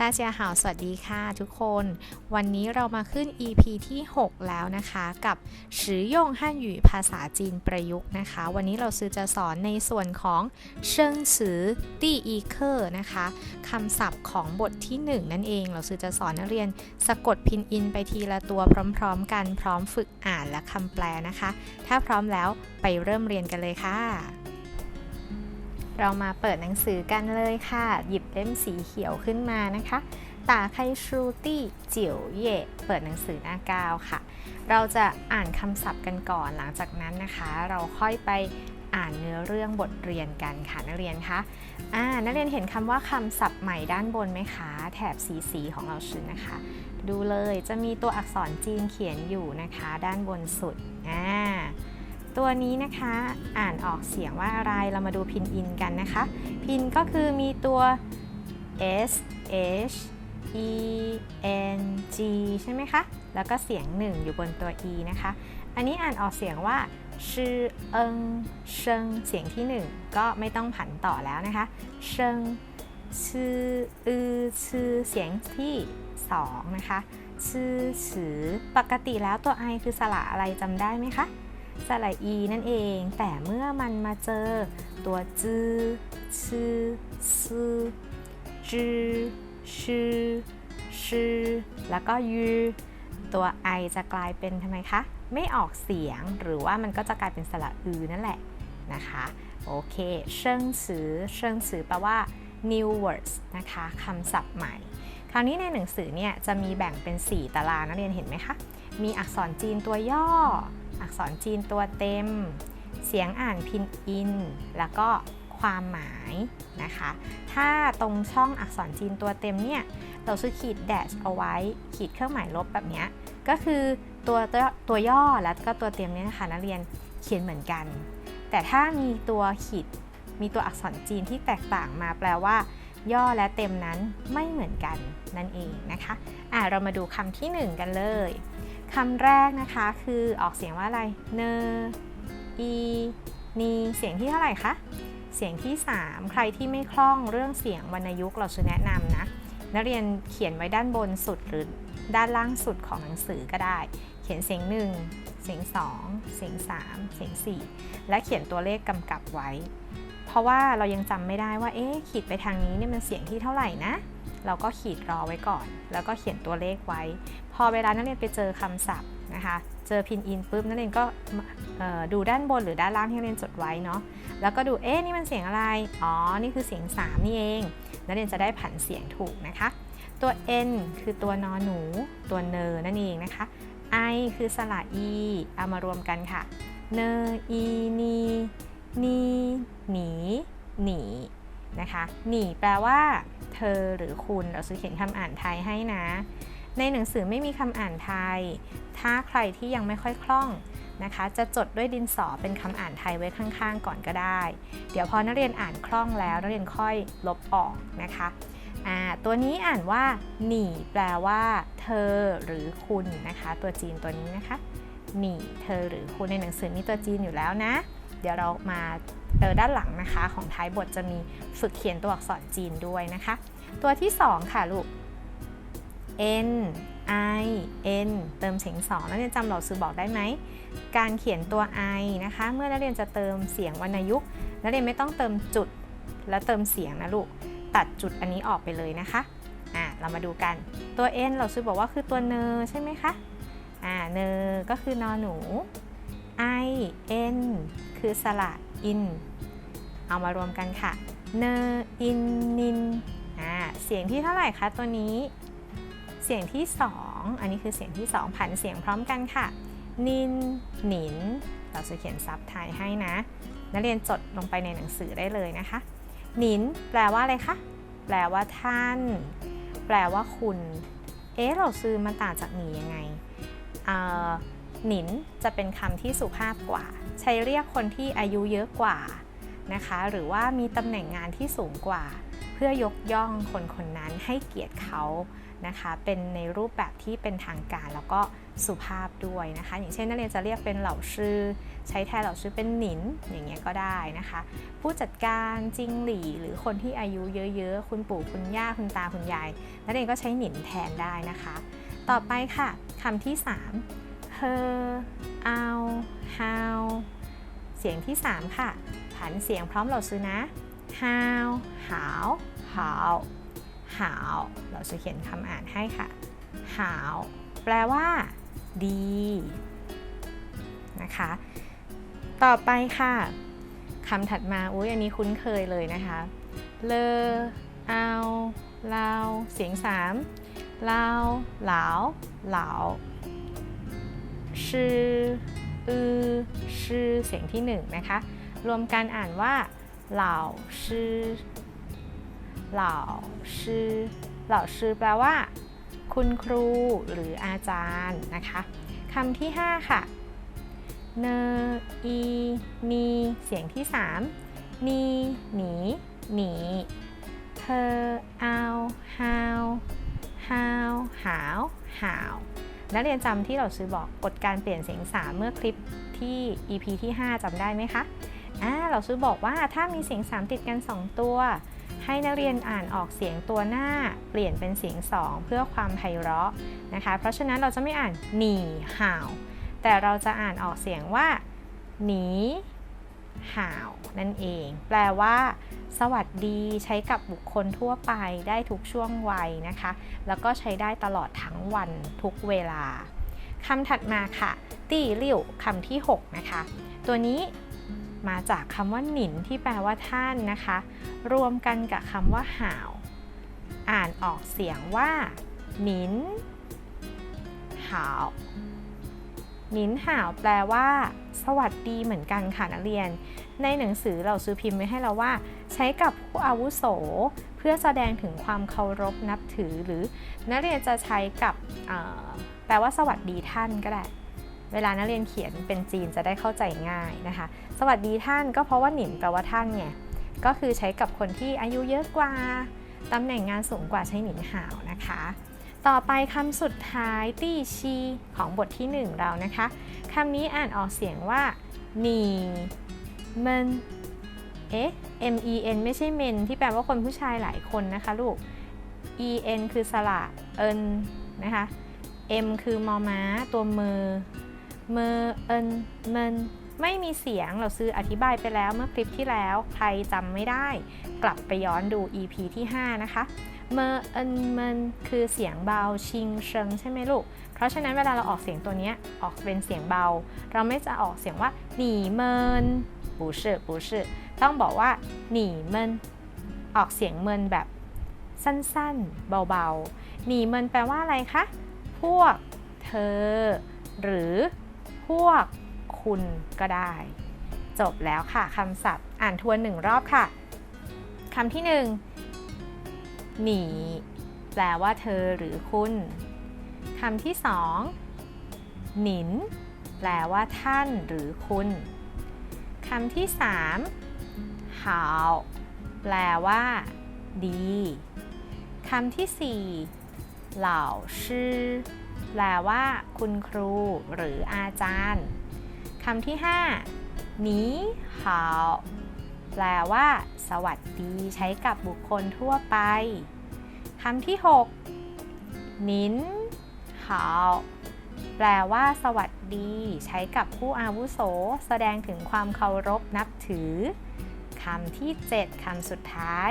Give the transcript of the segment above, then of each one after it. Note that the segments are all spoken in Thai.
ตาเชียหาวสวัสดีค่ะทุกคน วันนี้เรามาขึ้น EP ที่ 6 แล้วนะคะ กับสื่อยงฮั่นหยู่ภาษาจีนประยุกต์นะคะ วันนี้เราซื้อจะสอนในส่วนของเชิงสือตี้อีเคอร์นะคะคำศัพท์ของบทที่ 1 นั่นเอง เราซื้อจะสอนนักเรียนสะกดพินอินไปทีละตัวพร้อมๆ กันพร้อมฝึกอ่านและคำแปลนะคะ ถ้าพร้อมแล้วไปเริ่มเรียนกันเลยค่ะ เรามาเปิดหนังสือกันเลยค่ะ หยิบเล่มสีเขียวขึ้นมานะคะตาไคชูตี้เจียวเย่เปิดหนังสือหน้าก้าค่ะ เราจะอ่านคำศัพท์กันก่อนหลังจากนั้นนะคะ เราค่อยไปอ่านเนื้อเรื่องบทเรียนกันค่ะนักเรียนคะอ่านักเรียนเห็นคำว่าคำศัพท์ใหม่ด้านบนไหมคะ แถบสีสีของเราชื่อนะคะ ดูเลยจะมีตัวอักษรจีนเขียนอยู่นะคะ ด้านบนสุดอ่า ตัวนี้นะคะอ่านออกเสียงว่าอะไรเรามาดูพินอินกันนะคะ พินก็คือมีตัว s h e n g ใช่ไหมคะ แล้วก็เสียงหนึ่งอยู่บนตัว e นะคะ อันนี้อ่านออกเสียงว่าชื่อเอิงเชิงเสียงที่หนึ่งก็ไม่ต้องผันต่อแล้วนะคะเชิงชื่ออือชื่อเสียงที่สองนะคะชื่อสือปกติแล้วตัว i คือสระอะไรจำได้ไหมคะ สระอีนั่นเอง แต่เมื่อมันมาเจอตัวจื้อชื่อซือจื้อชื่อชื่อแล้วก็ยูตัวไอจะกลายเป็นทำไมคะ ไม่ออกเสียงหรือว่ามันก็จะกลายเป็นสระอือนั่นแหละนะคะโอเคเชิงสือเชิงสือแปลว่า new words นะคะคำศัพท์ใหม่ คราวนี้ในหนังสือเนี่ยจะมีแบ่งเป็น 4 ตารางนักเรียนเห็นไหมคะ มีอักษรจีนตัวย่อ อักษรจีนตัวเต็ม เสียงอ่านพินอิน แล้วก็ความหมายนะคะ ถ้าตรงช่องอักษรจีนตัวเต็มเนี่ย เราซื้อขีดแดชเอาไว้ ขีดเครื่องหมายลบแบบนี้ ก็คือตัวตัวย่อแล้วก็ตัวเต็มเนี่ยนะคะนักเรียนเขียนเหมือนกัน แต่ถ้ามีตัวขีด มีตัวอักษรจีนที่แตกต่างมาแปลว่า ย่อและเต็มนั้นไม่เหมือนกันนั่นเองนะคะ อะเรามาดูคำที่ 1 กันเลย คำแรกนะคะคือออกเสียงว่าอะไร เนอีนีเสียงที่เท่าไหร่คะ เสียงที่ 3 ใครที่ไม่คล่องเรื่องเสียงวรรณยุกต์เราจะแนะนำนะ นักเรียนเขียนไว้ด้านบนสุดหรือด้านล่างสุดของหนังสือก็ได้ เขียนเสียง 1 เสียง 2 เสียง 3 เสียง 4 และเขียนตัวเลขกำกับไว้ เพราะว่าเรายังจำไม่ได้ว่า เอ๊ะขีดไปทางนี้เนี่ยมันเสียงที่เท่าไหร่นะ เราก็ขีดรอไว้ก่อน แล้วก็เขียนตัวเลขไว้ พอเวลานักเรียนไปเจอคำศัพท์นะคะ เจอพินอินปุ๊บนักเรียนก็ดูด้านบนหรือด้านล่างที่นักเรียนจดไว้เนาะ แล้วก็ดู เอ๊ะ นี่มันเสียงอะไร อ๋อ นี่คือเสียง 3 นี่เอง นักเรียนจะได้ผันเสียงถูกนะคะ ตัว n คือตัวนอหนู ตัวเนอนั่นเองนะคะ i คือสระ e เอามารวมกันค่ะ เนอีนีนีหนีหนี นะคะหนีแปลว่า เธอหรือคุณเราจะเขียนคำอ่านไทยให้นะ ในหนังสือไม่มีคำอ่านไทย ถ้าใครที่ยังไม่ค่อยคล่องนะคะ จะจดด้วยดินสอเป็นคำอ่านไทยไว้ข้างๆ ก่อนก็ได้ เดี๋ยวพอนักเรียนอ่านคล่องแล้วนักเรียนค่อยลบออกนะคะตัวนี้อ่านว่า หนีแปลว่า เธอหรือคุณนะคะ ตัวจีนตัวนี้นะคะ หนีเธอหรือคุณในหนังสือมีตัวจีนอยู่แล้วนะ เดี๋ยวเรามา ด้านหลังนะคะ ของท้ายบทจะมีฝึกเขียนตัวอักษรจีนด้วยนะคะ ตัวที่ 2 ค่ะลูก n i n เติมเสียงสองนักเรียนจำเหล่าซื้อบอกได้ไหม การเขียนตัว i นะคะ เมื่อนักเรียนจะเติมเสียงวรรณยุกต์นักเรียนไม่ต้องเติมจุดแล้วเติมเสียงนะลูก ตัดจุดอันนี้ออกไปเลยนะคะอ่าเรามาดูกันตัว n เราซื้อบอกว่าคือตัวเนใช่ไหมคะอ่าเนก็คือนอหนู i n คือสระ in เอามารวมกันค่ะ เนอินนินอ่าเสียงที่เท่าไหร่คะตัวนี้ เสียงที่ 2 อันนี้คือเสียงที่ 2 ผันเสียงพร้อมกันค่ะ นินหนิน เราจะเขียนซับไทยให้นะ นักเรียนจดลงไปในหนังสือได้เลยนะคะหนินแปลว่าอะไรคะ แปลว่าท่าน แปลว่าคุณ เอ๊ะ เราซื้อมันต่างจากหนียังไง เอ่อ หนินจะเป็นคำที่สุภาพกว่า ใช้เรียกคนที่อายุเยอะกว่านะคะ หรือว่ามีตำแหน่งงานที่สูงกว่าพพื่อยกย่องคนคนนั้นให้เกียรติเขานะคะ เป็นในรูปแบบที่เป็นทางการแล้วก็สุภาพด้วยนะคะ อย่างเช่นนักเรียนจะเรียกเป็นเหล่าชื่อ ใช้แทนเหล่าชื่อเป็นหนินอย่างเงี้ยก็ได้นะคะ ผู้จัดการจิงหลี่หรือคนที่อายุเยอะๆ คุณปู่คุณย่าคุณตาคุณยายนักเรียนก็ใช้หนินแทนได้นะคะ ต่อไปค่ะคำที่ 3 her ao how เสียงที่ 3 ค่ะ ผันเสียงพร้อมเหล่าซื้อนะ how how how how เราจะเขียนคำอ่านให้ค่ะ how แปลว่า ดี นะคะ ต่อไปค่ะคำถัดมาอุ้ยอันนี้คุ้นเคยเลยนะคะ เลอเอาลาวเสียงสามลาวเหลาเหลา ชื่ออือชื่อเสียงที่หนึ่งนะคะ รวมกันอ่านว่าเหล่าชื่อเหล่าชื่อเหล่าชื่อแปลว่า คุณครูหรืออาจารย์นะคะคำที่ 5 ค่ะ เนอีมีเสียงที่ 3 นีหนีหนีเธอเอาฮาวฮาวหาวหาว นักเรียนจำที่เราซื้อบอกกฎการเปลี่ยนเสียง3เมื่อคลิปที่ EP ที่ 5จำได้ไหมคะอ่าเราซื้อบอกว่าถ้ามีเสียง3ติดกัน 2 ตัว ให้นักเรียนอ่านออกเสียงตัวหน้า เปลี่ยนเป็นเสียง 2 เพื่อความไพเราะนะคะ เพราะฉะนั้นเราจะไม่อ่านหนีห่าว แต่เราจะอ่านออกเสียงว่าหนี ห่าวนั่นเอง แปลว่า สวัสดีใช้กับบุคคลทั่วไปได้ทุกช่วงวัยนะคะ แล้วก็ใช้ได้ตลอดทั้งวันทุกเวลาคำถัดมาค่ะ ตีหลิ่วคำที่ 6 นะคะ ตัวนี้มาจากคำว่าหนินที่แปลว่าท่านนะคะ รวมกันกับคำว่าห่าว อ่านออกเสียงว่าหนินห่าว นินห่าวแปลว่า สวัสดีเหมือนกันค่ะนักเรียน ในหนังสือเราซื้อพิมพ์ไว้ให้เราว่า ใช้กับผู้อาวุโส เพื่อแสดงถึงความเคารพนับถือ หรือนักเรียนจะใช้กับแปลว่าสวัสดีท่านก็ได้ เวลานักเรียนเขียนเป็นจีนจะได้เข้าใจง่ายนะคะ สวัสดีท่านก็เพราะว่าหนินแปลว่าท่านไงก็คือใช้กับคนที่อายุเยอะกว่าตำแหน่งงานสูงกว่าใช้หนินห่าวนะคะ ต่อไปคำสุดท้ายตี้ชีของบทที่ 1 เรานะคะคำนี้อ่านออกเสียงว่าหนีเมนเอ๊ะ M E N ไม่ใช่เมนที่แปลว่าคนผู้ชายหลายคนนะคะลูก E N คือสระเอินนะคะ M คือมอม้า ตัวมือเมอเอินเมนไม่มีเสียงเราซื้ออธิบายไปแล้วเมื่อคลิปที่แล้ว ใครจำไม่ได้ กลับไปย้อนดู EP ที่ 5 นะคะ เมอเอินเมนคือเสียงเบาชิงเชิงใช่ไหมลูก เพราะฉะนั้นเวลาเราออกเสียงตัวนี้ออกเป็นเสียงเบา เราไม่จะออกเสียงว่าหนีเมิน不是不是ต้องบอกว่าหนีเมินออกเสียงเมินแบบสั้นๆ เบาๆหนีเมินแปลว่าอะไรคะ พวกเธอ หรือพวกคุณก็ได้ จบแล้วค่ะคำศัพท์อ่านทวนหนึ่งรอบค่ะคำที่หนึ่ง หนีแปลว่าเธอหรือคุณคำที่สองหนิน แปลว่าท่านหรือคุณคำที่สามหาวแปลว่า ดีคำที่สี่เหล่าชื่อแปลว่า คุณครูหรืออาจารย์คำที่ห้านี้หาวแปลว่า สวัสดีใช้กับบุคคลทั่วไปำที่ 6 นินหาวแปลว่า สวัสดี ใช้กับผู้อาวุโส แสดงถึงความเคารพนับถือคำที่ 7คำสุดท้าย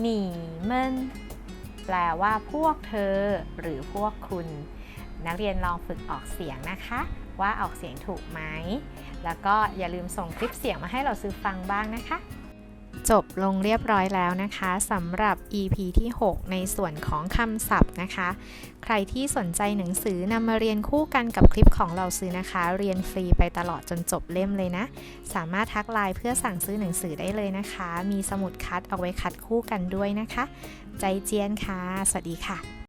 หนีเมินแปลว่าพวกเธอ หรือพวกคุณ นักเรียนลองฝึกออกเสียงนะคะ ว่าออกเสียงถูกไหม แล้วก็อย่าลืมส่งคลิปเสียงมาให้เราซื้อฟังบ้างนะคะ จบลงเรียบร้อยแล้วนะคะสำหรับ EP ที่ 6 ในส่วนของคำศัพท์นะคะ ใครที่สนใจหนังสือนำมาเรียนคู่กันกับคลิปของเราซื้อนะคะ เรียนฟรีไปตลอดจนจบเล่มเลยนะ สามารถทักไลน์เพื่อสั่งซื้อหนังสือได้เลยนะคะ มีสมุดคัดเอาไว้คัดคู่กันด้วยนะคะ ใจเจียนค่ะ สวัสดีค่ะ